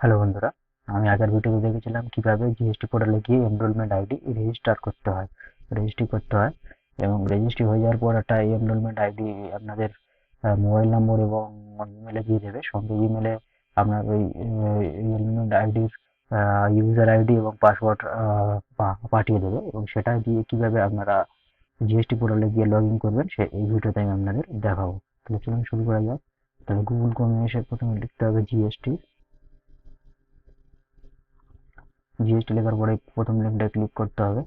Hello বন্ধুরা, আমি আগের ভিডিওতে দেখেছিলাম কীভাবে জিএসটি পোর্টালে গিয়ে এনরোলমেন্ট আইডি রেজিস্টার করতে হয়। রেজিস্ট্রি করতে হয় এবং রেজিস্ট্রি হয়ে যাওয়ার পর একটা এনরোলমেন্ট আইডি আপনাদের মোবাইল নম্বর এবং ইমেলে দিয়ে দেবে। সঙ্গে ইমেলে আপনার ওই এনরোলমেন্ট আইডির ইউজার আইডি এবং পাসওয়ার্ড পাঠিয়ে দেবে এবং সেটা দিয়ে কীভাবে আপনারা জিএসটি পোর্টালে গিয়ে লগ ইন করবেন সে এই ভিডিওতে আমি আপনাদের দেখাবো। তাহলে চলুন শুরু করা যাক। তাহলে গুগল ক্রোমে এসে প্রথমে লিখতে হবে জিএসটি জিএসটি লেখার পরে প্রথম লিঙ্কটা ক্লিক করতে হবে।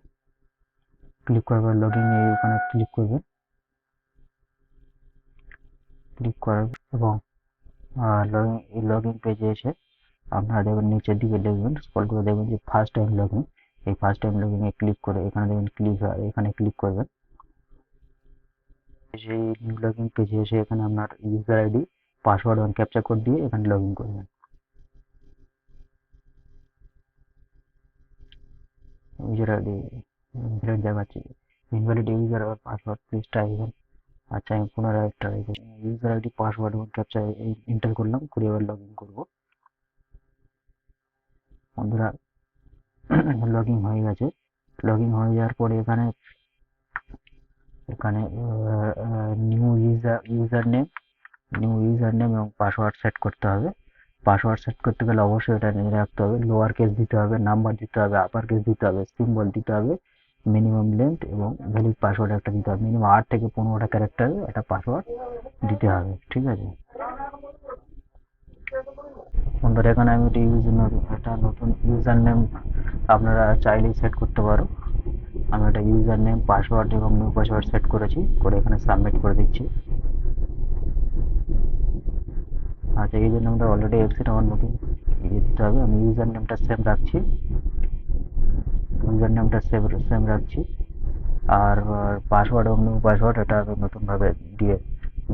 ক্লিক করার পর লগ ইন ওখানে ক্লিক করবেন ক্লিক করার এবং লগ ইন পেজে এসে আপনারা দেখবেন নিচের দিকে দেখবেন স্ক্রল করে দেখবেন যে ফার্স্ট টাইম লগ ইন এই ফার্স্ট টাইম লগ ইনে ক্লিক করে এখানে দেখবেন ক্লিক এখানে ক্লিক করবেন। সেই লগ ইন পেজে এসে এখানে আপনার ইউজার আইডি পাসওয়ার্ড এবং ক্যাপচা কোড দিয়ে এখানে লগ ইন করবেন। User ID invalid দেখাচ্ছে। invalid user or password, please try again আচ্ছা আমি পুনরায় ট্রাই করি ইউজার আইডি পাসওয়ার্ড এবং ক্যাপচা এন্টার করলাম করে এবার লগ ইন করব। বন্ধুরা লগ ইন হয়ে গেছে। লগ ইন হয়ে যাওয়ার পরে এখানে এখানে new user user name new user name এবং পাসওয়ার্ড সেট করতে হবে। পাসওয়ার্ড সেট করতে গেলে অবশ্যই এটা নিয়ে রাখতে হবে। লোয়ার কেস দিতে হবে নাম্বার দিতে হবে আপার কেস দিতে হবে সিম্বল দিতে হবে মিনিমাম লেন্থ এবং ভ্যালিড পাসওয়ার্ড একটা দিতে হবে। মিনিমাম আট থেকে পনেরোটা ক্যারেক্টার একটা পাসওয়ার্ড দিতে হবে, ঠিক আছে? বন্ধুরা, এখানে আমি একটা ইউজার একটা নতুন ইউজার নেম আপনারা চাইলেই সেট করতে পারো। আমি একটা ইউজার নেম পাসওয়ার্ড এবং নিউ পাসওয়ার্ড সেট করেছি, করে এখানে সাবমিট করে দিচ্ছি। আচ্ছা ইউজার নেমটা অলরেডি এক্সিট আমার নতুন। ইয়ে দিতে হবে, আমি ইউজার নেমটা সেম রাখছি। ইউজার নেমটা সেম সেম রাখছি। আর পাসওয়ার্ড এবং পাসওয়ার্ড এটা আমি নতুনভাবে দিয়ে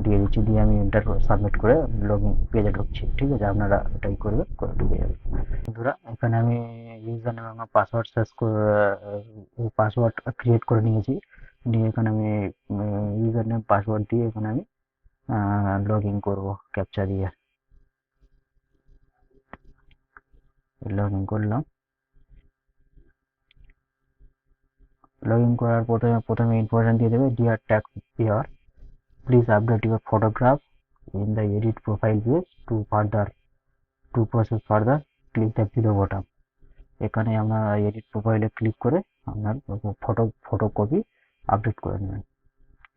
দিয়ে দিচ্ছি, দিয়ে আমি এন্টার সাবমিট করে লগ ইন পেজে ঢুকছি। ঠিক আছে, আপনারা এটাই করবে, করে ঢুকে যাবে বন্ধুরা, এখানে আমি ইউজার নেম এবং পাসওয়ার্ড সার্চ পাসওয়ার্ড ক্রিয়েট করে নিয়েছি। নিয়ে এখানে আমি ইউজার নেম পাসওয়ার্ড দিয়ে এখানে আমি লগ ইন করব ক্যাপচা দিয়ে। লগ ইন করলাম। লগ ইন করার প্রথমে প্রথমে ইনফরমেশন দিয়ে দেবে dear tax payer please update your photograph in the edit profile page to further to process further click the below bottom এখানে আমরা এডিট প্রোফাইলে ক্লিক করে আপনার ফটো ফটো কপি আপডেট করে নেবেন।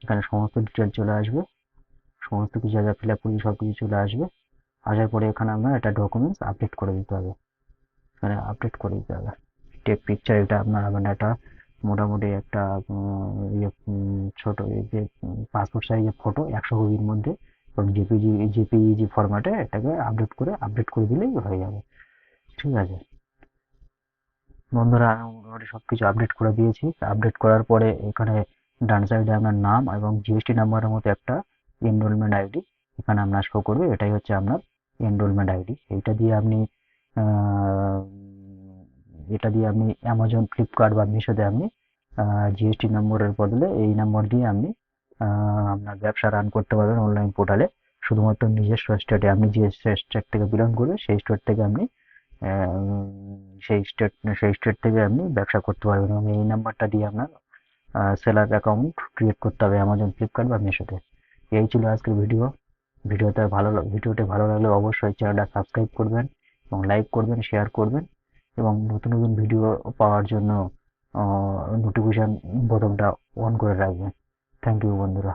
এখানে সমস্ত ডিটেল চলে আসবে। সমস্ত কিছু যা ফিল আপ সব কিছু চলে আসবে। আসার পরে এখানে আপনার একটা ডকুমেন্টস আপডেট করে দিতে হবে। এখানে আপডেট করে দিতে হবে। টেক পিকচার এটা আপনার মানে একটা মোটামুটি একটা ইয়ে ছোট যে পাসপোর্ট সাইজের ফটো একশো কপির মধ্যে জেপিজি জেপিইজি ফরম্যাটে এটাকে আপডেট করে আপডেট করে দিলেই হয়ে যাবে। ঠিক আছে? বন্ধুরা, আমি মোটামুটি সব কিছু আপডেট করে দিয়েছি। আপডেট করার পরে এখানে ডান সাইডে আপনার নাম এবং জিএসটি নাম্বারের মতো একটা এনরোলমেন্ট আইডি এখানে আপনার শো করবে। এটাই হচ্ছে আপনার এনরোলমেন্ট আইডি এইটা দিয়ে আপনি এটা দিয়ে আপনি অ্যামাজন ফ্লিপকার্ট বা মিশোতে আপনি জিএসটি নম্বরের বদলে এই নম্বর দিয়ে আপনি আপনার ব্যবসা রান করতে পারবেন অনলাইন পোর্টালে শুধুমাত্র নিজস্ব স্টেটে আপনি যে স্টেট থেকে বিলং করবেন, সেই স্টেট থেকে আপনি সেই স্টেট সেই স্টেট থেকে আপনি ব্যবসা করতে পারবেন। এবং এই নাম্বারটা দিয়ে আপনার সেলার অ্যাকাউন্ট ক্রিয়েট করতে হবে অ্যামাজন ফ্লিপকার্ট বা মিশোতে এই ছিল আজকের ভিডিও ভিডিওতে ভালো ভিডিওটি ভালো লাগলে অবশ্যই চ্যানেলটা সাবস্ক্রাইব করবেন এবং লাইক করবেন শেয়ার করবেন। এবং নতুন নতুন ভিডিও পাওয়ার জন্য নোটিফিকেশান বোতামটা অন করে রাখবেন থ্যাংক ইউ বন্ধুরা।